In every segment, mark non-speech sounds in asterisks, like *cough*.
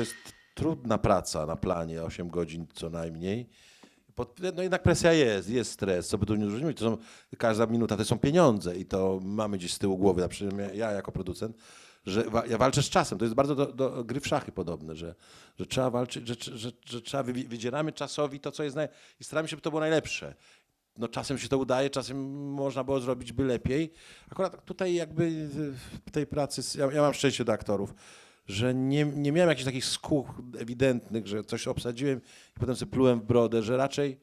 to jest trudna praca na planie, 8 godzin co najmniej. No jednak presja jest, jest stres, co by tu nie zrozumieć, to są, każda minuta to są pieniądze i to mamy gdzieś z tyłu głowy, na przykład ja jako producent, że wa- ja walczę z czasem, to jest bardzo do, do gry w szachy podobne, że, że trzeba walczyć, że, że, że, że trzeba, wy- wydzieramy czasowi to, co jest naj, i staramy się, by to było najlepsze. No czasem się to udaje, czasem można było zrobić by lepiej. Akurat tutaj jakby w tej pracy, ja, ja mam szczęście do aktorów, że nie, nie miałem jakichś takich skół ewidentnych, że coś obsadziłem i potem sobie plułem w brodę, że raczej,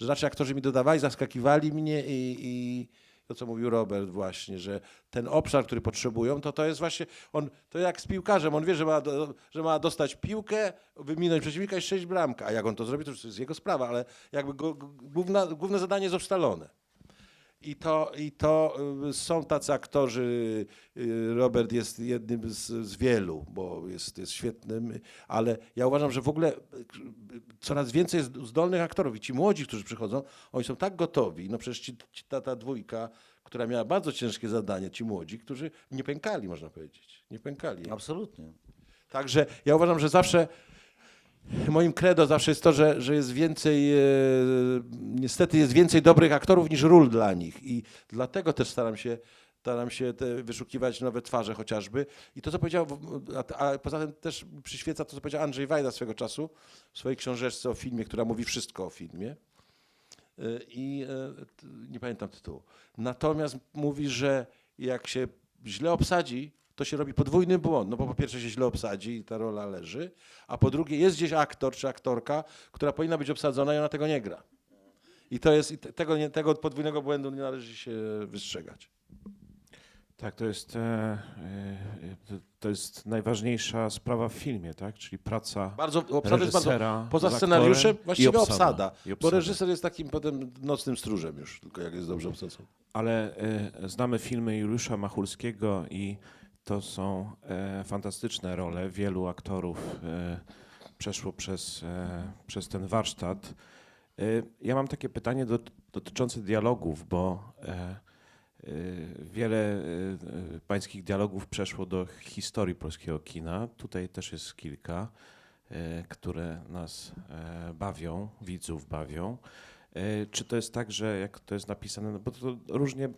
że raczej aktorzy mi dodawali, zaskakiwali mnie i, i to, co mówił Robert właśnie, że ten obszar, który potrzebują, to to jest właśnie, on, to jak z piłkarzem, on wie, że ma, do, że ma dostać piłkę, wyminąć przeciwnika i sześć bramka, a jak on to zrobi, to już jest jego sprawa, ale jakby go, główna, główne zadanie jest ustalone. I to, I to y, są tacy aktorzy. y, Robert jest jednym z, z wielu, bo jest, jest świetnym, ale ja uważam, że w ogóle y, coraz więcej jest zdolnych aktorów i ci młodzi, którzy przychodzą, oni są tak gotowi. No przecież ci, ci, ta, ta dwójka, która miała bardzo ciężkie zadanie, ci młodzi, którzy nie pękali, można powiedzieć. Nie pękali. Absolutnie. Także ja uważam, że zawsze moim credo zawsze jest to, że, że jest więcej, e, niestety jest więcej dobrych aktorów niż ról dla nich i dlatego też staram się staram się wyszukiwać nowe twarze chociażby. I to, co powiedział, a, a poza tym też przyświeca to, co powiedział Andrzej Wajda swego czasu w swojej książeczce o filmie, która mówi wszystko o filmie. E, I e, nie pamiętam tytułu. Natomiast mówi, że jak się źle obsadzi, to się robi podwójny błąd. No bo po pierwsze się źle obsadzi i ta rola leży, a po drugie jest gdzieś aktor czy aktorka, która powinna być obsadzona i ona tego nie gra. I to jest, i tego, nie, tego podwójnego błędu nie należy się wystrzegać. Tak, to jest, e, e, to- jest najważniejsza sprawa w filmie, tak? Czyli praca Bardzo, obsada jest bardzo, poza scenariuszem właściwie i obsada, I bo obsada. reżyser jest takim potem nocnym stróżem już, tylko jak jest dobrze obsadzony. Ale e, znamy filmy Juliusza Machulskiego i to są e, fantastyczne role. Wielu aktorów e, przeszło przez, e, przez ten warsztat. E, ja mam takie pytanie dot, dotyczące dialogów, bo e, e, wiele pańskich dialogów przeszło do historii polskiego kina. Tutaj też jest kilka, które nas bawią, widzów bawią. E, Czy to jest tak, że jak to jest napisane, no bo to różnie e,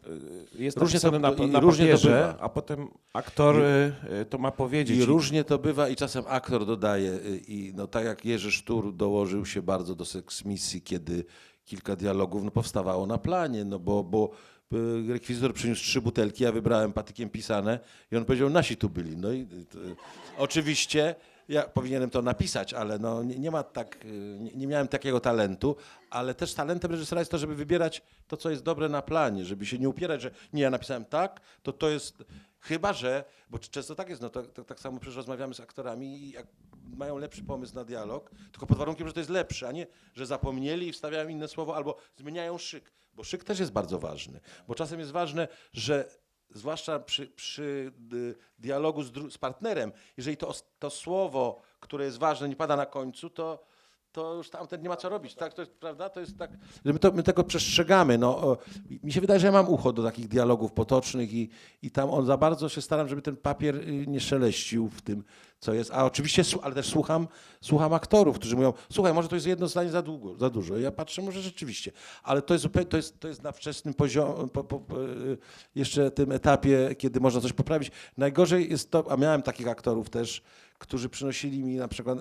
jest Różnie to- napisane na, i na różnie to papierze, bywa. a potem aktor e, e, to ma powiedzieć. I różnie to bywa i czasem aktor dodaje i no tak jak Jerzy Sztur dołożył się bardzo do seksmisji, kiedy kilka dialogów no, powstawało na planie, no bo, bo rekwizytor przyniósł trzy butelki, ja wybrałem patykiem pisane i on powiedział, nasi tu byli. No i to, oczywiście ja powinienem to napisać, ale no, nie, nie ma tak, nie, nie miałem takiego talentu, ale też talentem reżysera jest to, żeby wybierać to, co jest dobre na planie, żeby się nie upierać, że nie, ja napisałem tak, to to jest, chyba że, bo często tak jest, no to, to tak samo przecież rozmawiamy z aktorami i jak mają lepszy pomysł na dialog, tylko pod warunkiem, że to jest lepsze, a nie, że zapomnieli i wstawiają inne słowo albo zmieniają szyk, bo szyk też jest bardzo ważny, bo czasem jest ważne, że zwłaszcza przy, przy y, dialogu z, z partnerem, jeżeli to, to słowo, które jest ważne, nie pada na końcu, to, to już tamten nie ma co robić. Tak, to jest, prawda? To jest tak, że my, to, my tego przestrzegamy. No, mi się wydaje, że ja mam ucho do takich dialogów potocznych i, i tam on za bardzo się staram, żeby ten papier y, nie szeleścił w tym, co jest. A oczywiście, ale też słucham, słucham aktorów, którzy mówią, słuchaj, może to jest jedno zdanie za, długo, za dużo. Ja patrzę, może rzeczywiście. Ale to jest, to jest, to jest na wczesnym poziomie, po, po, po, y, jeszcze tym etapie, kiedy można coś poprawić. Najgorzej jest to, a miałem takich aktorów też, którzy przynosili mi na przykład,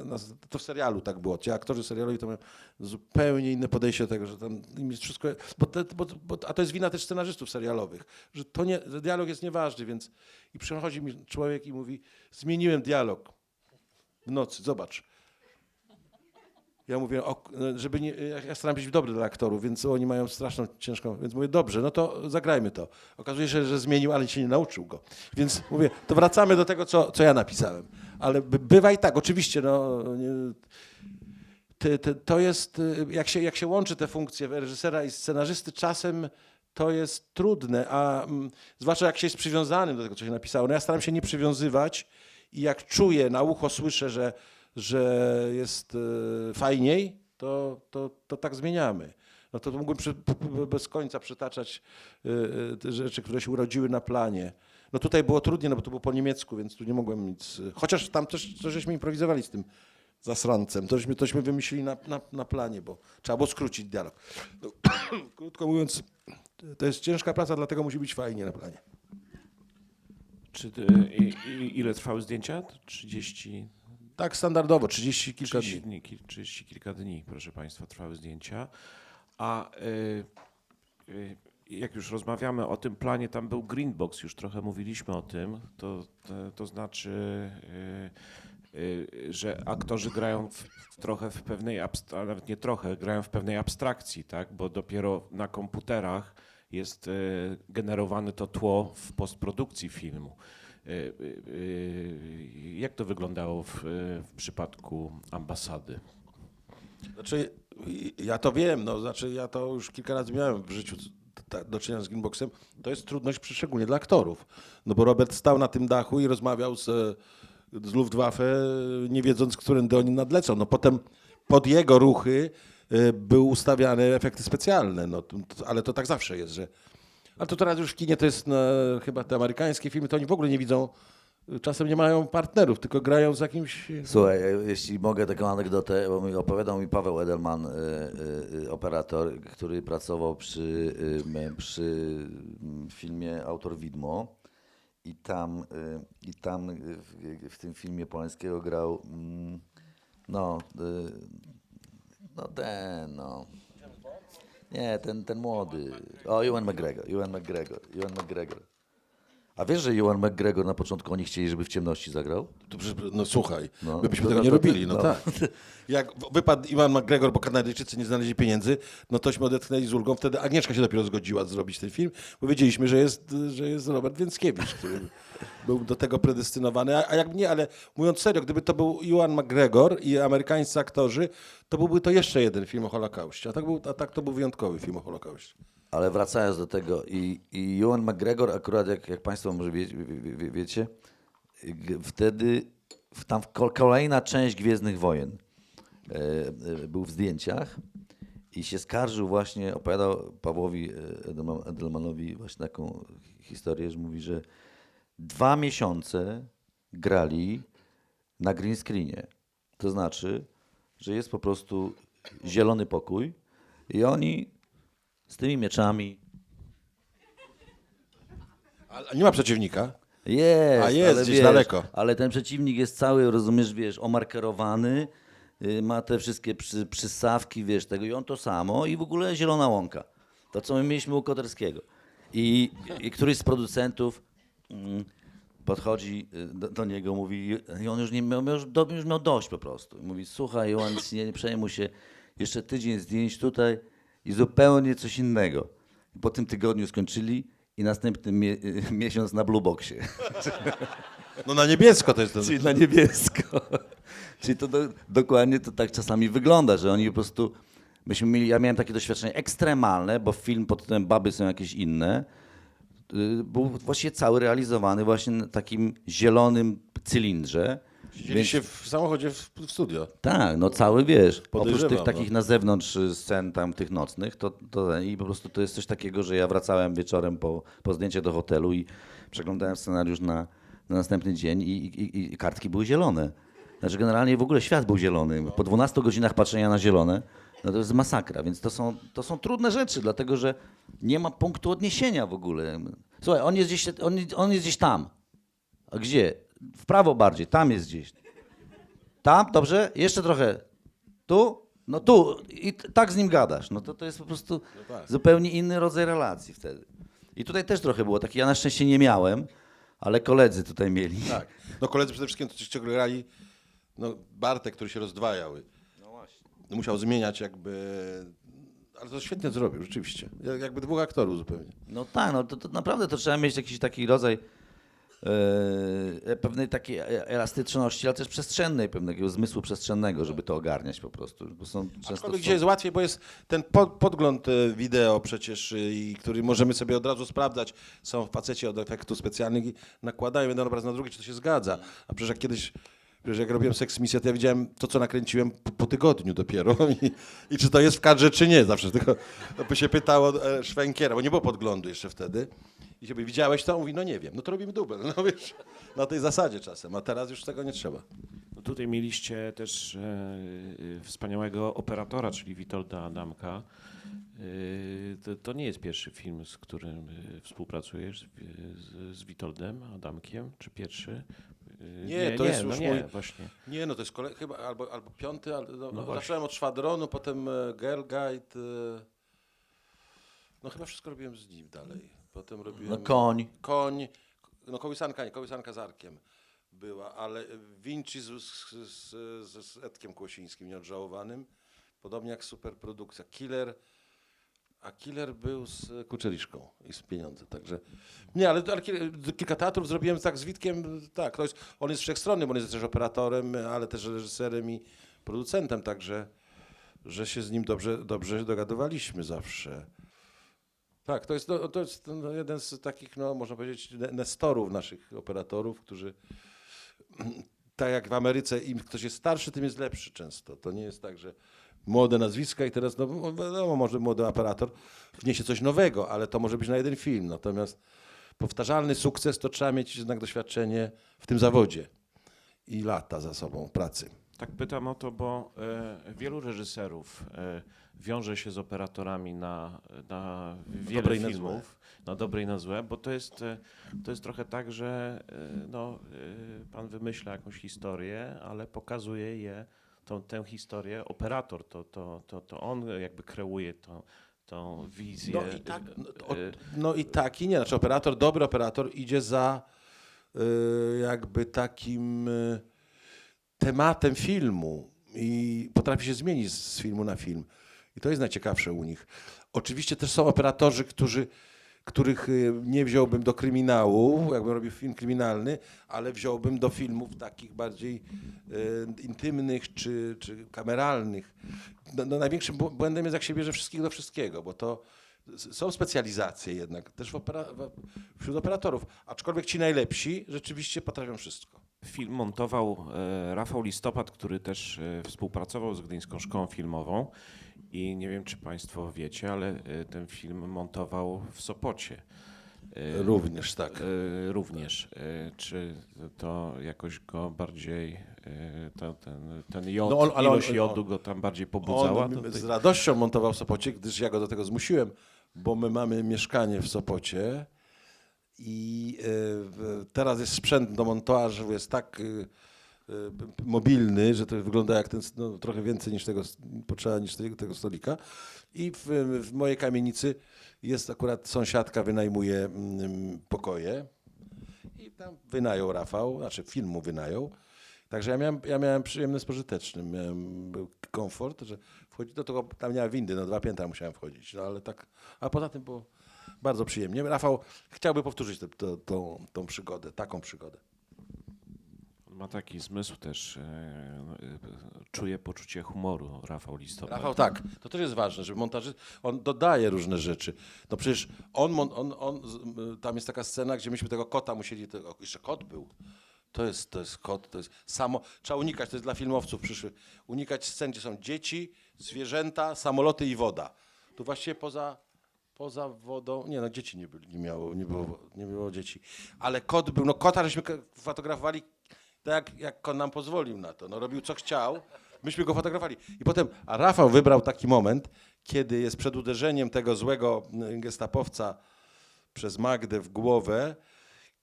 to w serialu tak było, ci aktorzy serialowi to mają zupełnie inne podejście do tego, że tam jest wszystko, bo, te, bo, bo, a to jest wina też scenarzystów serialowych, że to nie, dialog jest nieważny, więc i przychodzi mi człowiek i mówi, zmieniłem dialog w nocy, zobacz. Ja mówię, o, żeby nie, ja- staram być dobry dla aktorów, więc oni mają straszną, ciężką, więc mówię, dobrze, no to zagrajmy to. Okazuje się, że zmienił, ale się nie nauczył go. Więc mówię, to wracamy do tego, co, co ja napisałem. Ale by, bywa i tak, oczywiście, no, nie, to jest, jak się, jak się łączy te funkcje reżysera i scenarzysty, czasem to jest trudne, a mm, zwłaszcza jak się jest przywiązanym do tego, co się napisało. No ja staram się nie przywiązywać i jak czuję, na ucho słyszę, że, że jest y, fajniej, to, to, to tak zmieniamy. No to mógłbym przy, bez końca przytaczać y, y, te rzeczy, które się urodziły na planie. No tutaj było trudniej, no bo to było po niemiecku, więc tu nie mogłem nic... Chociaż tam też, też żeśmy improwizowali z tym zasrancem. Tośmy, tośmy wymyślili na, na, na planie, bo trzeba było skrócić dialog. No, *coughs* krótko mówiąc, to jest ciężka praca, dlatego musi być fajnie na planie. Czy, y, i, i, ile trwały zdjęcia? 30, Tak standardowo, 30 kilka 30 dni. dni, ki- 30 kilka dni, proszę Państwa, trwały zdjęcia. A y, y, jak już rozmawiamy o tym planie, tam był green box, już trochę mówiliśmy o tym, to, to, to znaczy, y, y, że aktorzy grają w, w trochę w pewnej, a nawet nie trochę, grają w pewnej abstrakcji, tak? bo dopiero na komputerach jest y, generowane to tło w postprodukcji filmu. Y, y, y, Jak to wyglądało w, w przypadku ambasady? Znaczy, ja to wiem, no, znaczy ja to już kilka razy miałem w życiu do czynienia z Greenboxem. To jest trudność szczególnie dla aktorów. No bo Robert stał na tym dachu i rozmawiał z, z Luftwaffe, nie wiedząc, którędy oni nadlecą. No potem pod jego ruchy były ustawiane efekty specjalne, no, ale to tak zawsze jest, że... Ale to teraz już w kinie to jest, no, chyba te amerykańskie filmy, to oni w ogóle nie widzą, czasem nie mają partnerów, tylko grają z jakimś... Słuchaj, e, jeśli mogę taką anegdotę, bo mi opowiadał mi Paweł Edelman, e, e, e, operator, który pracował przy, e, przy filmie Autor Widmo i tam, e, i tam e, w, w tym filmie Polańskiego grał mm, no, e, no ten, no. Nie, ten, ten młody. O, Ewan McGregor, Ewan McGregor, Ewan McGregor. A wiesz, że Ewan McGregor na początku oni chcieli, żeby w ciemności zagrał? To przecież, no słuchaj, No. my byśmy tego nie robili, no, no. tak. Jak w- wypadł Iwan McGregor, bo Kanadyjczycy nie znaleźli pieniędzy, no tośmy odetchnęli z ulgą. Wtedy Agnieszka się dopiero zgodziła zrobić ten film, bo wiedzieliśmy, że jest, że jest Robert Więckiewicz, który był do tego predestynowany. A, a jak nie, ale mówiąc serio, gdyby to był Iwan McGregor i amerykańscy aktorzy, to byłby to jeszcze jeden film o Holokauście. A tak, był, a tak to był wyjątkowy film o Holokauście. Ale wracając do tego, i, i Ewan McGregor akurat, jak, jak Państwo może wie, wie, wie, wiecie, wtedy tam kolejna część Gwiezdnych Wojen e, e, był w zdjęciach i się skarżył właśnie, opowiadał Pawłowi e, Edelma- Edelmanowi właśnie taką historię, że mówi, że dwa miesiące grali na green screenie. To znaczy, że jest po prostu zielony pokój i oni z tymi mieczami. A, nie ma przeciwnika? Jest, A jest, ale gdzieś wiesz, daleko. Ale ten przeciwnik jest cały, rozumiesz, wiesz, omarkerowany, y, ma te wszystkie przy, przystawki, wiesz, tego i on to samo i w ogóle zielona łąka. To, co my mieliśmy u Koterskiego. I, i któryś z producentów podchodzi y, do, do niego, mówi, i on już, nie miał, już, do, już miał dość po prostu. Mówi, słuchaj, Johan, nie, nie przejmuj się, jeszcze tydzień zdjęć tutaj i zupełnie coś innego. I po tym tygodniu skończyli i następny mie- *laughs* miesiąc na Blue Boxie. *laughs* No na niebiesko to jest ten... Czyli na niebiesko. *laughs* Czyli to do, dokładnie to tak czasami wygląda, że oni po prostu. Myśmy mieli, ja miałem takie doświadczenie ekstremalne, bo film pod tytułem Baby są jakieś inne. Y, Był właściwie cały realizowany właśnie na takim zielonym cylindrze. Siedzieliście w samochodzie w, w studio. Tak, no cały wiesz. Oprócz tych no. takich na zewnątrz y, scen tam tych nocnych, to, to i po prostu to jest coś takiego, że ja wracałem wieczorem po, po zdjęcie do hotelu i przeglądałem scenariusz na, na następny dzień i, i, i kartki były zielone. Znaczy generalnie w ogóle świat był zielony. Po 12 godzinach patrzenia na zielone, no to jest masakra, więc to są, to są trudne rzeczy, dlatego że nie ma punktu odniesienia w ogóle. Słuchaj, on jest gdzieś, on, on jest gdzieś tam. A gdzie? W prawo bardziej, tam jest gdzieś. Tam, dobrze? Jeszcze trochę. Tu? No tu. I t- tak z nim gadasz. No to, to jest po prostu tak. zupełnie inny rodzaj relacji wtedy. I tutaj też trochę było tak. Ja na szczęście nie miałem, ale koledzy tutaj mieli. Tak. No koledzy przede wszystkim to ci grali, no Bartek, który się rozdwajał. No. Musiał zmieniać jakby, ale to świetnie zrobił, rzeczywiście. Jak- Jakby dwóch aktorów zupełnie. No tak, no to, to naprawdę to trzeba mieć jakiś taki rodzaj e, pewnej takiej e- elastyczności, ale też przestrzennej, pewnego zmysłu przestrzennego, żeby to ogarniać po prostu. Bo są często Aczkolwiek są- dzisiaj jest łatwiej, bo jest ten pod, podgląd e, wideo przecież, i który możemy sobie od razu sprawdzać. Są w pacecie od efektów specjalnych i nakładają jeden obraz na drugi, czy to się zgadza. A przecież jak kiedyś Przecież jak robiłem seks misję, to ja widziałem to, co nakręciłem po, po tygodniu dopiero. *laughs* I, I czy to jest w kadrze, czy nie. Zawsze tylko by się pytało e, szwękiera, bo nie było podglądu jeszcze wtedy. I się by, widziałeś to? On Mówi, no nie wiem. No to robimy dubel. *laughs* No wiesz, na tej zasadzie czasem. A teraz już tego nie trzeba. No tutaj mieliście też e, e, wspaniałego operatora, czyli Witolda Adamka. E, to, to nie jest pierwszy film, z którym e, współpracujesz, z, z Witoldem Adamkiem, czy pierwszy? E, Nie, to jest no już nie, mój- właśnie. Nie, no to jest kolej, chyba albo, albo piąty, ale, no, no, zacząłem od Szwadronu, potem e, Girl Guide. No chyba wszystko robiłem z nim dalej. Potem robiłem... No koń. Koń, no kołysanka nie, kołysanka z Arkiem była, ale Vinci z, z, z, z, Edkiem Kłosińskim, nieodżałowanym, podobnie jak superprodukcja. Killer, a Killer był z Kuczeliszką i z pieniądze, także... Nie, ale, ale kil- kilka teatrów zrobiłem tak z Witkiem, tak, to jest, on jest wszechstronny, bo on jest też operatorem, ale też reżyserem i producentem, także że się z nim dobrze, dobrze dogadywaliśmy zawsze. Tak, to jest, no, to jest no, jeden z takich, no, można powiedzieć, ne- nestorów naszych operatorów, którzy, tak jak w Ameryce, im ktoś jest starszy, tym jest lepszy często. To nie jest tak, że młode nazwiska i teraz, no wiadomo, może młody operator wniesie coś nowego, ale to może być na jeden film. Natomiast powtarzalny sukces to trzeba mieć jednak doświadczenie w tym zawodzie i lata za sobą pracy. Tak pytam o to, bo e, wielu reżyserów e, wiąże się z operatorami na, na wiele dobre i na filmów, na dobre i na złe, bo to jest, e, to jest trochę tak, że no, pan wymyśla jakąś historię, ale pokazuje je, tą, tę historię operator, to, to, to, to on jakby kreuje tą, tą wizję. No i tak, no, e, no i tak i nie. Znaczy operator, dobry operator idzie za y, jakby takim y, tematem filmu i potrafi się zmienić z filmu na film. I to jest najciekawsze u nich. Oczywiście też są operatorzy, którzy, których y, nie wziąłbym do kryminału, jakbym robił film kryminalny, ale wziąłbym do filmów takich bardziej y, intymnych czy, czy kameralnych. No, no największym bł- błędem jest, jak się bierze wszystkich do wszystkiego, bo to są specjalizacje jednak, też opera, wśród operatorów, aczkolwiek ci najlepsi rzeczywiście potrafią wszystko. Film montował e, Rafał Listopad, który też e, współpracował z Gdyńską Szkołą Filmową i nie wiem, czy Państwo wiecie, ale e, ten film montował w Sopocie. E, Również tak. e, Również. Czy to jakoś go bardziej, to, ten, ten jod, No on- ale ilość on- jodu go tam bardziej pobudzała? On z radością montował w Sopocie, gdyż ja go do tego zmusiłem, bo my mamy mieszkanie w Sopocie i teraz jest sprzęt do montażu, jest tak p- mobilny, że to wygląda jak ten, no, trochę więcej niż tego, potrzeba niż tego, tego stolika. I w, w mojej kamienicy jest akurat sąsiadka, wynajmuje mm, pokoje i tam wynajął Rafał, znaczy film mu wynajął. Także ja miałem, ja miałem przyjemny z. Miałem był komfort, że wchodzi do tego, tam ma windy, no dwa piętra musiałem wchodzić, no ale tak, a poza tym było bardzo przyjemnie. Rafał chciałby powtórzyć tę- tą, tą przygodę, taką przygodę. Ma taki zmysł też, e, e, czuje poczucie humoru, Rafał Listopad. Rafał, tak, to też jest ważne, żeby montażyst, on dodaje różne rzeczy. No przecież on, on, on, tam jest taka scena, gdzie myśmy tego kota musieli, tego, jeszcze kot był. To jest, to jest kot, to jest samo, trzeba unikać, to jest dla filmowców przyszłych, unikać scen, gdzie są dzieci, zwierzęta, samoloty i woda. Tu właściwie poza, poza wodą, nie no, dzieci nie, byli, nie, miało, nie, było, nie było dzieci, ale kot był, no kota żeśmy fotografowali tak, jak, on nam pozwolił na to, no robił co chciał, myśmy go fotografowali. I potem, a Rafał wybrał taki moment, kiedy jest przed uderzeniem tego złego mm, gestapowca przez Magdę w głowę,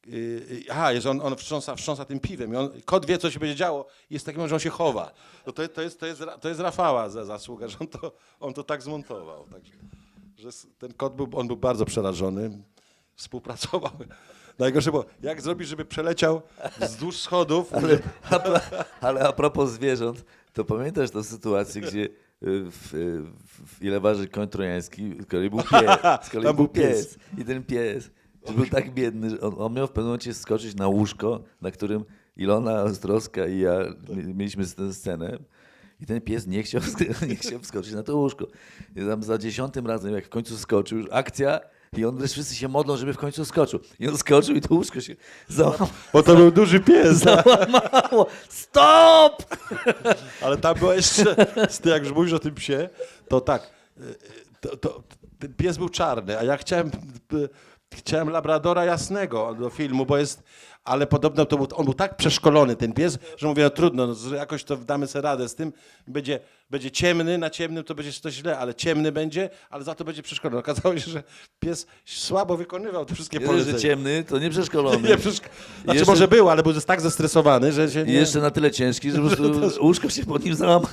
Yy, aha, jest on, on wstrząsa, wstrząsa tym piwem i on, kot wie, co się będzie działo i jest takim, że on się chowa. No to, to, jest, to, jest, to jest Rafała za zasługa, że on to, on to tak zmontował. Także, że ten kot był, on był bardzo przerażony, współpracował. *laughs* Najgorsze było, jak zrobić, żeby przeleciał wzdłuż schodów. *laughs* Ale a, ale a propos zwierząt, to pamiętasz tę sytuację, gdzie y, w, y, w, ile waży koń trojański, z kolei był pies. Z kolei był był pies. pies. I ten pies był tak biedny, że on, on miał w pewnym momencie skoczyć na łóżko, na którym Ilona Ostrowska i ja mi- mieliśmy tę scenę. I ten pies nie chciał, *laughs* nie chciał wskoczyć na to łóżko. I tam za dziesiątym razem, jak w końcu skoczył, akcja, I on też wszyscy się modlą, żeby w końcu skoczył. I on skoczył i to łóżko się załamało. Bo to był duży pies. *laughs* załamało. Stop! *laughs* Ale tam było jeszcze, jak już mówisz o tym psie, to tak, y, y, to, to, ten pies był czarny, a ja chciałem, y, chciałem labradora jasnego do filmu, bo jest, ale podobno to był, on był tak przeszkolony, ten pies, że mówię, no trudno, no, jakoś to damy sobie radę z tym, będzie, będzie ciemny, na ciemnym to będzie to źle, ale ciemny będzie, ale za to będzie przeszkolony. Okazało się, że pies słabo wykonywał te wszystkie Jeden, że polecenia. ciemny, to nie przeszkolony. *laughs* Nie, przeszko- znaczy Jeszcze- może był, ale był tak zestresowany, że się I nie... jeszcze na tyle ciężki, że po *laughs* prostu łóżko się pod nim załamało.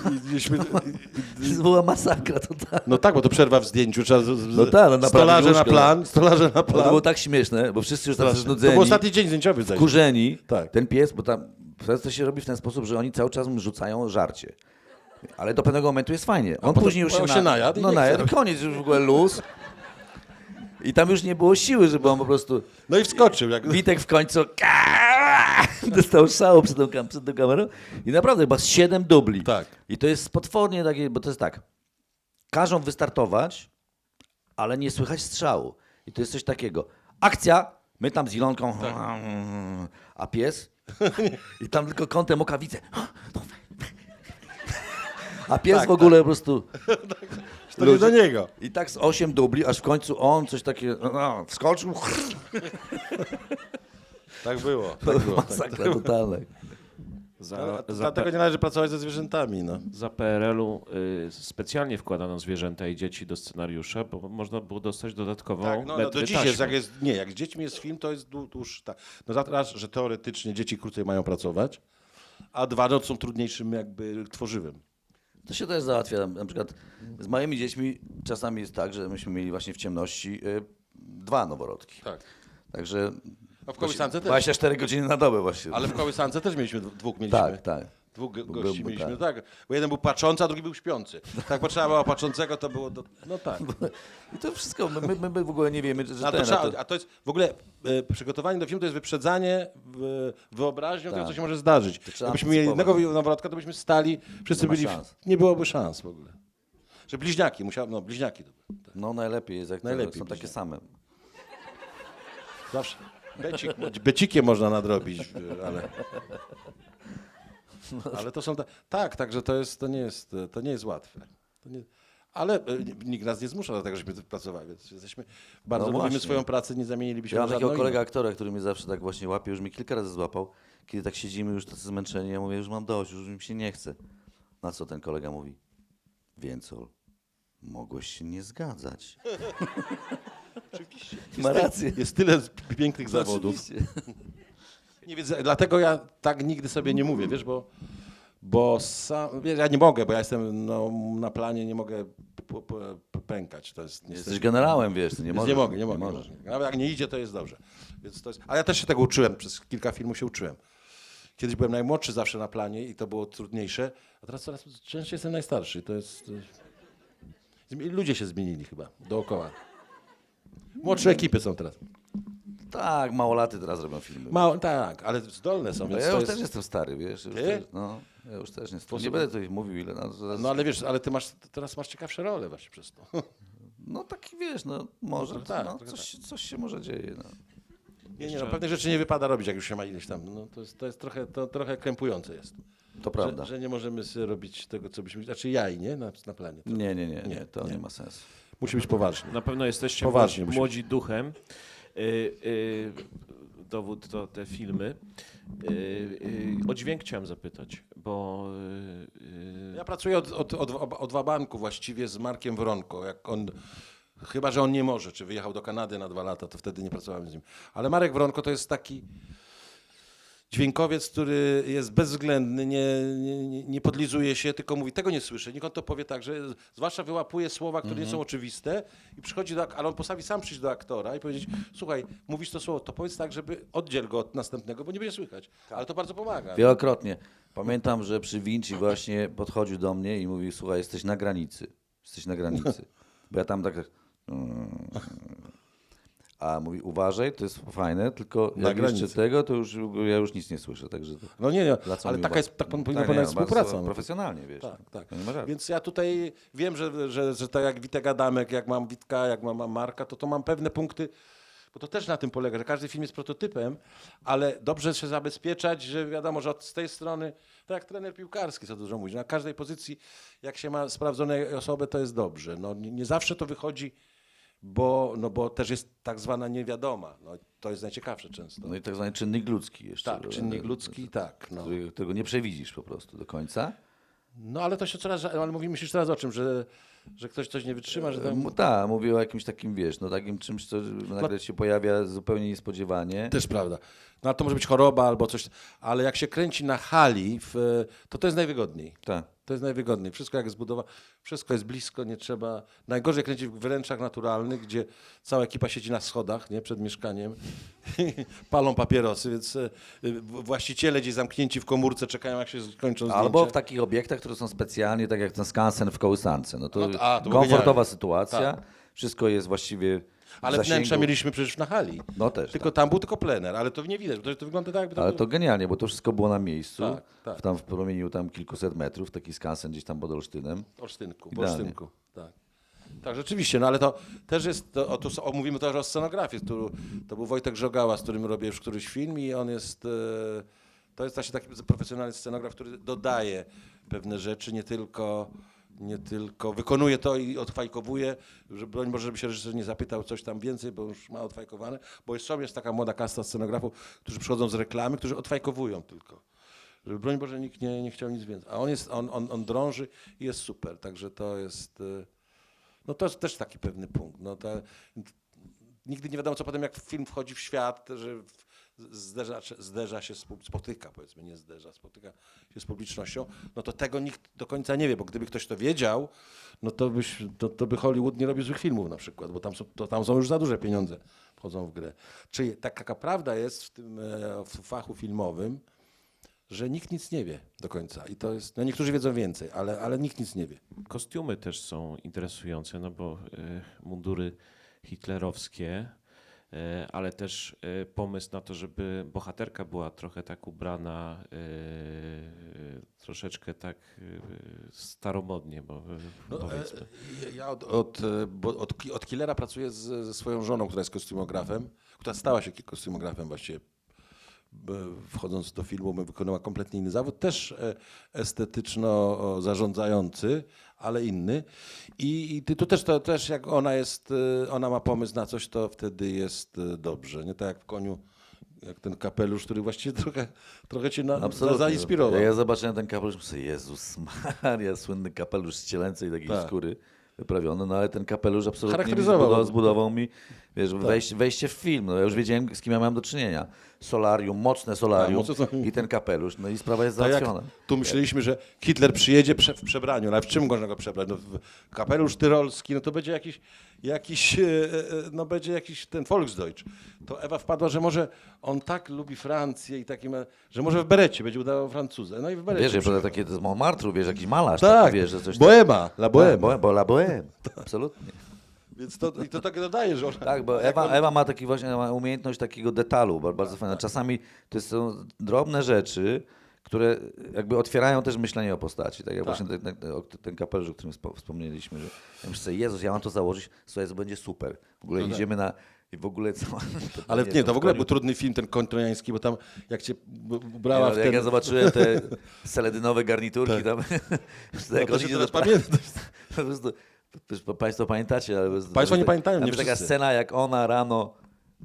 To była masakra totalna. No tak, bo to przerwa w zdjęciu, trzeba z, No tak, no stolarze na łóżko, plan, stolarze na Ale to plan. było tak śmieszne, bo wszyscy już tacy Strasznie. To znudzeni, był ostatni dzień zdjęciowy zdaje się. kurzeni. Tak. Ten pies, bo tam to się robi w ten sposób, że oni cały czas mu rzucają żarcie. Ale do pewnego momentu jest fajnie. On później już się, on się najadł No najadł, koniec, już w ogóle luz. I tam już nie było siły, żeby on po prostu... No i wskoczył. Jak... Witek w końcu *laughs* dostał szału przed tą, przed tą kamerą i naprawdę chyba z siedem dubli. Tak. I to jest potwornie takie, bo to jest tak, każą wystartować, ale nie słychać strzału. I to jest coś takiego. Akcja, my tam z Ilonką, Tak. a pies *laughs* i tam tylko kątem oka widzę. A pies Tak, w ogóle po prostu... *laughs* To nie do niego. I tak z osiem dubli, aż w końcu on coś takiego no, wskoczył. Tak było. Tak było. Tak. Masakra totalna. Za, Ale za, Dlatego nie należy pracować ze zwierzętami. No. za PRL-u y, specjalnie wkładano zwierzęta i dzieci do scenariusza, bo można było dostać dodatkową Tak, no, no do dziś jest, jak jest, nie, jak z dziećmi jest film, to jest dłu- dłuższy. Tak. No za raz, że teoretycznie dzieci krócej mają pracować, a dwa, no są trudniejszym jakby tworzywem. To się też załatwia. Na przykład z moimi dziećmi czasami jest tak, że myśmy mieli właśnie w ciemności y, dwa noworodki. Tak. Także A w kołysance też. 24 godziny na dobę właśnie. Ale w kołysance też mieliśmy, dw- dwóch mieliśmy. tak, tak. Dwóch go- Był- gości był- mieliśmy, tak. tak. Bo jeden był płaczący, a drugi był śpiący. Tak, bo trzeba było płaczącego, to było, do... no tak. *laughs* I to wszystko, my, my, my w ogóle nie wiemy, że A to, ten, trzeba, a to, a to jest w ogóle e, przygotowanie do filmu to jest wyprzedzanie w, wyobraźnią tego, Tak. co się może zdarzyć. trzeba Gdybyśmy mieli antycypować. jednego noworodka, to byśmy stali, wszyscy Nie ma byli, szans. nie byłoby szans w ogóle. Że bliźniaki, musiał, no bliźniaki to były. Tak. no najlepiej jest, jak Najlepiej są takie same. Zawsze. Becik, *laughs* becikiem można nadrobić, ale... Ale to są... Ta, tak, także to, jest, to, nie jest, to nie jest łatwe. To nie, ale e, nikt nas nie zmusza do tego, żebyśmy tu pracowali, więc jesteśmy... Bardzo No lubimy właśnie. swoją pracę, nie zamienilibyśmy Ja mam takiego kolegę aktora, który mnie zawsze tak właśnie łapie, już mnie kilka razy złapał. Kiedy tak siedzimy już tacy zmęczeni, ja mówię, już mam dość, już mi się nie chce. Na co ten kolega mówi? Więcol, mogłeś się nie zgadzać. *laughs* Ma rację. Jest tyle pięknych zawodów. Oczywiście. Nie, więc dlatego ja tak nigdy sobie nie mówię, wiesz, bo, bo sam, wiesz, ja nie mogę, bo ja jestem no, na planie, nie mogę p- p- p- pękać. To jest Jesteś generałem, wiesz, ty nie możesz. nie mogę, nie mogę. Nie możesz. Nawet jak nie idzie, to jest dobrze. Więc to jest, ale ja też się tego uczyłem, przez kilka filmów się uczyłem. Kiedyś byłem najmłodszy zawsze na planie i to było trudniejsze, a teraz coraz częściej jestem najstarszy. To jest... to jest- Zmi- Ludzie się zmienili chyba dookoła. Młodsze ekipy są teraz. Tak, małolaty teraz robią filmy. Mało, tak, ale zdolne są, No więc ja to już jest... też jestem stary, wiesz. Już Ty? też, no, ja już też nie, nie będę tutaj mówił ile. No, zaraz, No ale wiesz, ale ty masz, teraz masz ciekawsze role właśnie przez to. *laughs* no taki wiesz, no może, No tak, no, coś, coś się może dzieje. No. Nie, nie, no pewnych rzeczy nie wypada robić, jak już się ma ileś tam. No, to jest, to jest trochę, to trochę krępujące jest. To prawda. Że, że nie możemy robić tego, co byśmy... Znaczy jaj, nie? Na, na planie. To Nie, nie, nie, nie, Nie, to nie, nie. ma sensu. Musi być poważnie. Na pewno jesteście Poważnie młodzi, duchem. Y, y, dowód to te filmy. Y, y, o dźwięk chciałem zapytać, bo Ja pracuję od, od, od, od Wabanku właściwie z Markiem Wronko. Jak on, chyba, że on nie może, czy wyjechał do Kanady na dwa lata, to wtedy nie pracowałem z nim. Ale Marek Wronko to jest taki dźwiękowiec, który jest bezwzględny, nie, nie, nie- podlizuje się, tylko mówi, tego nie słyszę. Niech on to powie tak, że zwłaszcza wyłapuje słowa, które nie są oczywiste i przychodzi do, ale on postawi sam przyjść do aktora i powiedzieć, słuchaj, mówisz to słowo, to powiedz tak, żeby oddziel go od następnego, bo nie będzie słychać. Ale to bardzo pomaga. Wielokrotnie. Pamiętam, że przy Vinci właśnie podchodził do mnie i mówił, słuchaj, jesteś na granicy. Jesteś na granicy. Bo ja tam tak... A mówi, uważaj, to jest fajne, tylko Na jak jeszcze granicy. tego, to już ja już nic nie słyszę. Także No nie, nie, ale mi taka jest, tak pan powinna Tak, tak, nie, no, bardzo współpraca. no. Profesjonalnie, wiesz. Tak, tak. To nie ma żartu. Więc ja tutaj wiem, że, że, że tak jak Witek Adamek, jak mam Witka, jak mam mam Marka, to to mam pewne punkty, bo to też na tym polega, że każdy film jest prototypem, ale dobrze się zabezpieczać, że wiadomo, że od z tej strony, tak jak trener piłkarski, co dużo mówi, że na każdej pozycji, jak się ma sprawdzoną osobę, to jest dobrze. No, nie, nie zawsze to wychodzi, bo, no, bo też jest tak zwana niewiadoma. No, to jest najciekawsze często. No i tak zwany czynnik ludzki jeszcze. tak, czynnik ludzki, tak. No. Którego nie przewidzisz po prostu do końca. no ale to się coraz, ale mówimy już teraz o czym, że, że ktoś coś nie wytrzyma, że tam... M- Tak, mówię o jakimś takim, wiesz, no takim czymś, co nagle się pojawia zupełnie niespodziewanie. Też prawda. No ale to może być choroba albo coś, ale jak się kręci na hali, w, to to jest najwygodniej. Tak. To jest najwygodniej. Wszystko jak zbudowane, wszystko jest blisko, nie trzeba. Najgorzej kręcić w wręczach naturalnych, gdzie cała ekipa siedzi na schodach, nie, przed mieszkaniem, *laughs* palą papierosy, więc e, właściciele gdzieś zamknięci w komórce czekają, jak się skończą zdjęcia. Albo w takich obiektach, które są specjalnie, tak jak ten skansen w kołysance. No to, No to- a, to komfortowa sytuacja, Tak. Wszystko jest właściwie Ale zasięgu. wnętrza mieliśmy przecież na hali. No też, Tylko tam był tylko plener, ale to nie widać, bo to, to wygląda tak, jakby to Ale było- to genialnie, bo to wszystko było na miejscu. Tak, tak. W, tam w promieniu tam kilkuset metrów, taki skansen gdzieś tam pod Olsztynem. Olsztynku, Idealnie. Olsztynku, tak. Tak, rzeczywiście, no ale to też jest, to, o, tu, o, mówimy też o scenografii, tu, to był Wojtek Żogała, z którym robię już któryś film i on jest, e, to jest właśnie taki profesjonalny scenograf, który dodaje pewne rzeczy, nie tylko, nie tylko wykonuje to i odfajkowuje, że broń Boże, żeby się reżyser nie zapytał coś tam więcej, bo już ma odfajkowane, bo jest, są, jest taka młoda kasta scenografów, którzy przychodzą z reklamy, którzy odfajkowują tylko. Żeby broń Boże nikt nie, nie chciał nic więcej. A on jest, on, on, on drąży i jest super, także to jest, e, no to jest też taki pewny punkt. No to, nigdy nie wiadomo, co potem jak film wchodzi w świat, że w, zderza, zderza się, spotyka powiedzmy, nie zderza, spotyka się z publicznością, no to tego nikt do końca nie wie, bo gdyby ktoś to wiedział, no to, byś, to, to by Hollywood nie robił złych filmów na przykład, bo tam są, to, tam są już za duże pieniądze wchodzą w grę. Czyli tak- taka prawda jest w tym e, w fachu filmowym, że nikt nic nie wie do końca. I to jest, no niektórzy wiedzą więcej, ale, ale nikt nic nie wie. Kostiumy też są interesujące, no bo e, mundury hitlerowskie, ale też e, pomysł na to, żeby bohaterka była trochę tak ubrana, e, troszeczkę tak e, staromodnie, bo No, powiedzmy. e, ja od, od, e, od, od Killera pracuję z, ze swoją żoną, która jest kostiumografem, która stała się kostiumografem właściwie. Wchodząc do filmu, wykonała kompletnie inny zawód, też e, estetyczno-zarządzający, ale inny. I, i tu też, to, też jak ona jest, e, ona ma pomysł na coś, to wtedy jest e, dobrze. Nie tak jak w koniu, jak ten kapelusz, który właściwie *laughs* trochę, trochę cię na, Absolutnie. zainspirował. Ja zobaczyłem ten kapelusz, myślę, Jezus Maria, słynny kapelusz z cielęcej takiej Tak. skóry wyprawiony, no ale ten kapelusz absolutnie zbudował, zbudował mi wiesz, Tak. wejście, wejście w film. No, ja już wiedziałem, z kim ja miałem do czynienia. Solarium, mocne solarium Tak, mocne- i ten kapelusz, no i sprawa jest Tak załatwiona. tu myśleliśmy, że Hitler przyjedzie prze, w przebraniu, no ale w czym można go przebrać? No, kapelusz tyrolski, no to będzie jakiś, jakiś, e, e, no będzie jakiś ten Volksdeutsch. To Ewa wpadła, że może on tak lubi Francję i takim, że może w berecie będzie udawał Francuzę. No i w berecie. Wiesz, że takie z Montmartru, wiesz, jakiś malarz, tak, taki, wiesz, że coś Bohema, la Tak, Bohema. bo, bo la bohème, absolutnie. Więc to, i to tak dodaje, że ona, Tak, bo Ewa, Ewa ma taki właśnie ma umiejętność takiego detalu, ba- bardzo fajne. Czasami to są drobne rzeczy, które jakby otwierają też myślenie o postaci. Tak jak właśnie ten, ten, kapelusz, o którym spo- wspomnieliśmy, że ja myślę sobie, Jezus, ja mam to założyć, słuchaj, to będzie super. W ogóle No tak. idziemy na... I w ogóle co? *laughs* Ale nie, to w ogóle był trudny film, ten koń trojański, bo tam jak cię brała Nie, w no, ten... Jak ja zobaczyłem te *laughs* seledynowe garniturki tam, *laughs* to jak to się teraz pamiętam. Po prostu, Państwo pamiętacie, ale... Państwo nie pamiętają, nie taka wszyscy. scena, jak ona rano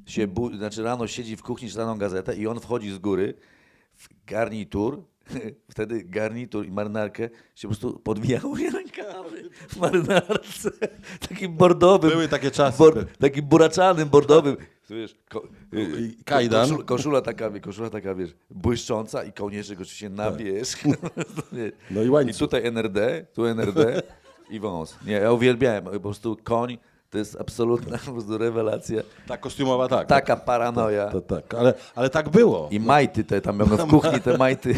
się, bu- znaczy rano siedzi w kuchni, czytaną gazetę i on wchodzi z góry w garnitur, *laughs* wtedy garnitur i marynarkę się po prostu podwijały *laughs* rękawy w marynarce, *laughs* takim bordowym. Były takie czasy. Bor, takim buraczanym, bordowym. Wiesz, ko, I kajdan. Koszula, koszula, taka, koszula taka, wiesz, błyszcząca i kołnierzyk oczywiście na wierzch. No i I łańcuch. tutaj NRD, tu NRD i wąs. Nie, ja uwielbiałem, po prostu koń To jest absolutna po prostu rewelacja. Ta kostiumowa tak. Taka paranoja. To tak, ale, ale tak było. I majty te tam, w *laughs* kuchni te majty.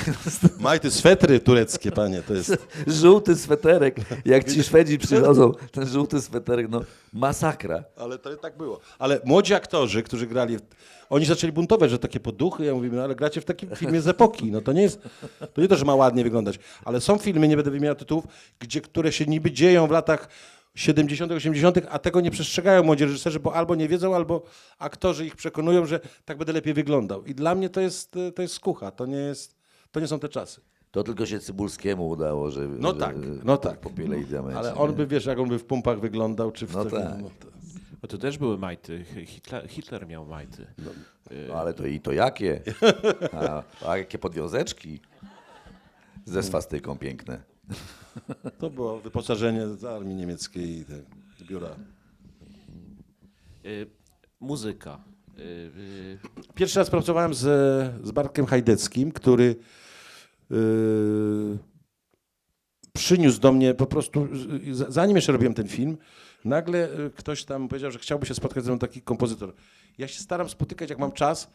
Majty, swetry tureckie, panie, to jest... *laughs* żółty sweterek. Jak ci Szwedzi przychodzą, ten żółty sweterek, no masakra. Ale to tak było. Ale młodzi aktorzy, którzy grali, oni zaczęli buntować, że takie poduchy, ja mówię, no ale gracie w takim filmie z epoki, no to nie jest, to nie to, że ma ładnie wyglądać, ale są filmy, nie będę wymieniał tytułów, gdzie, które się niby dzieją w latach 70., 80., a tego nie przestrzegają młodzi reżyserzy, bo albo nie wiedzą, albo aktorzy ich przekonują, że tak będę lepiej wyglądał. I dla mnie to jest, e, to jest skucha, to nie, jest, to nie są te czasy. To tylko się Cybulskiemu udało, że. No że, tak, no tak. Popiele i diamencie. Ale on by, wiesz, jak on by w pumpach wyglądał, czy w No tak. to- Bo to też były majty. Hitler, Hitler miał majty. No, ale to i to jakie? *laughs* A, a jakie podwiązeczki? Ze swastyką piękne. To było wyposażenie z armii niemieckiej i te biura. Y, muzyka. Y, y, Pierwszy raz pracowałem z, z Bartkiem Hajdeckim, który przyniósł do mnie po prostu, z- zanim jeszcze robiłem ten film, nagle y, ktoś tam powiedział, że chciałby się spotkać ze mną taki kompozytor. Ja się staram spotykać, jak mam czas,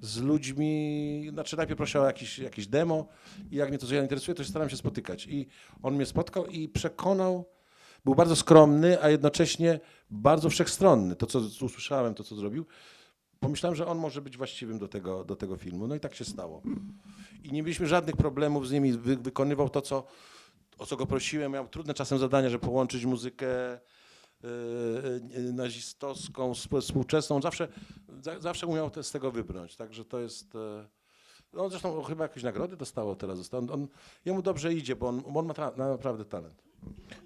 z ludźmi, znaczy najpierw proszę o jakiś, jakieś demo i jak mnie to zainteresuje, to się staram się spotykać. I on mnie spotkał i przekonał, był bardzo skromny, a jednocześnie bardzo wszechstronny. To, co usłyszałem, to, co zrobił, pomyślałem, że on może być właściwym do tego, do tego filmu. No i tak się stało. I nie mieliśmy żadnych problemów z nimi. Wy, wykonywał to, co, o co go prosiłem. Miał trudne czasem zadania, żeby połączyć muzykę nazistowską z z współczesną. On zawsze, za, zawsze umiał te, z tego wybrnąć. Także to jest... e, No zresztą chyba jakieś nagrody dostało teraz. Dostał. On, on, jemu dobrze idzie, bo on, on ma tra- naprawdę talent.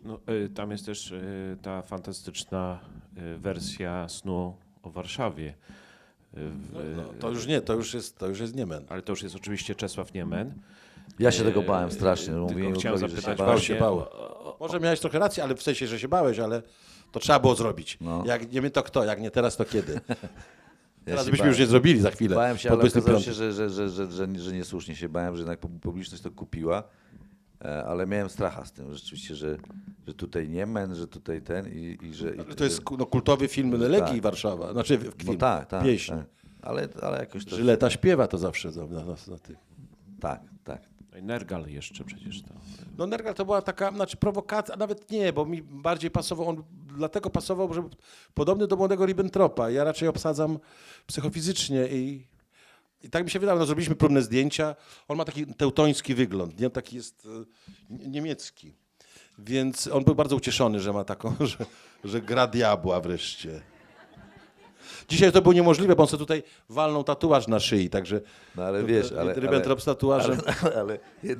no, y, tam jest też y, ta fantastyczna y, wersja snu o Warszawie. Y, w- No, to już nie, to już jest, to już jest Niemen. Ale to już jest oczywiście Czesław Niemen. Ja się tego bałem strasznie. Tylko Mówiłem chciałem Łukowi, że się zapytać bałem. Bał. Może miałeś trochę rację, ale w sensie, że się bałeś, ale to trzeba było zrobić. No. Jak nie my, to kto? Jak nie teraz, to kiedy? *laughs* Teraz byśmy już nie zrobili za chwilę. Bałem się, ale okazało 25. się, że, że, że, że, że, że niesłusznie się bałem, że jednak pu- publiczność to kupiła. E, Ale miałem stracha z tym rzeczywiście, że, że tutaj nie men, że tutaj ten i, i że... Ale To jest no, kultowy film Legii Warszawa. Znaczy w- No film, tak, tak. pieśń. tak. Ale, ale jakoś to... Żyleta śpiewa to zawsze za, na, na, na tych. Tak, No Nergal jeszcze przecież to. No Nergal to była taka, znaczy prowokacja, nawet nie, bo mi bardziej pasował, on dlatego pasował, że podobny do młodego Ribbentropa. Ja raczej obsadzam psychofizycznie i, i tak mi się wydało. No, zrobiliśmy próbne zdjęcia. On ma taki teutoński wygląd, nie? taki jest e, nie- niemiecki. Więc on był bardzo ucieszony, że ma taką, *laughs* że, że gra diabła wreszcie. Dzisiaj to było niemożliwe, bo on sobie tutaj walnął tatuaż na szyi, także No ale wiesz, ale... Ribbentrop z tatuażem. Ale, ale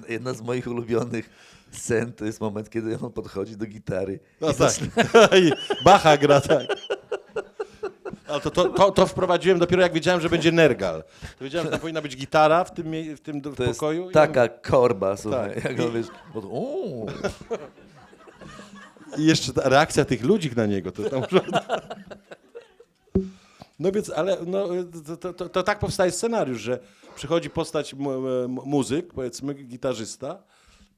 jedna, z moich ulubionych scen to jest moment, kiedy on podchodzi do gitary. No i tak. *laughs* I Bacha gra, tak. Ale to, to, to, to wprowadziłem dopiero jak wiedziałem, że będzie Nergal. To wiedziałem, że tam powinna być gitara w tym, w tym To pokoju. taka korba, słuchaj. Tak. Jak on, wiesz, uuu. I jeszcze ta reakcja tych ludzi na niego. To tam... *laughs* No więc, ale no, to, to, to, to tak powstaje scenariusz, że przychodzi postać mu- muzyk, powiedzmy gitarzysta,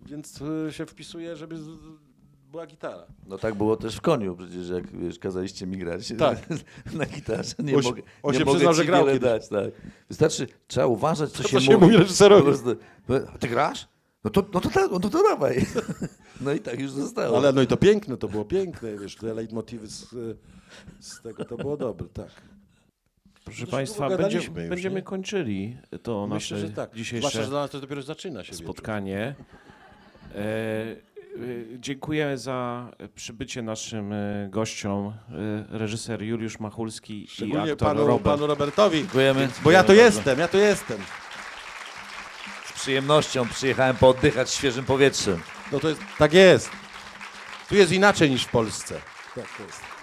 więc y, się wpisuje, żeby była gitara. No tak było też w koniu, przecież jak wiesz, kazaliście mi grać Tak. na gitarze. Nie On mogę, on nie się mogę przyznał, że grał kiedyś. dać, tak. Wystarczy, trzeba uważać, co, To, się, co się mówi reżyserowi. Ty grasz? No to, no to, ta- no to, to dawaj. *laughs* No i tak już zostało. Ale no i to piękne, to było piękne, wiesz, te leitmotywy z, z tego, to było dobre, tak. Proszę Państwa, będzie, już, będziemy nie? kończyli to Myślę, nasze że tak. dzisiejsze Zwłaszcza, że dla nas to dopiero zaczyna się spotkanie. E, e, dziękuję za przybycie naszym e, gościom, e, reżyser Juliusz Machulski i aktor panu, Robert. panu Robertowi, Dziękujemy. bo ja to bardzo. jestem, ja to jestem. Z przyjemnością przyjechałem pooddychać świeżym powietrzem. No to jest, tak jest. Tu jest inaczej niż w Polsce. Tak to jest.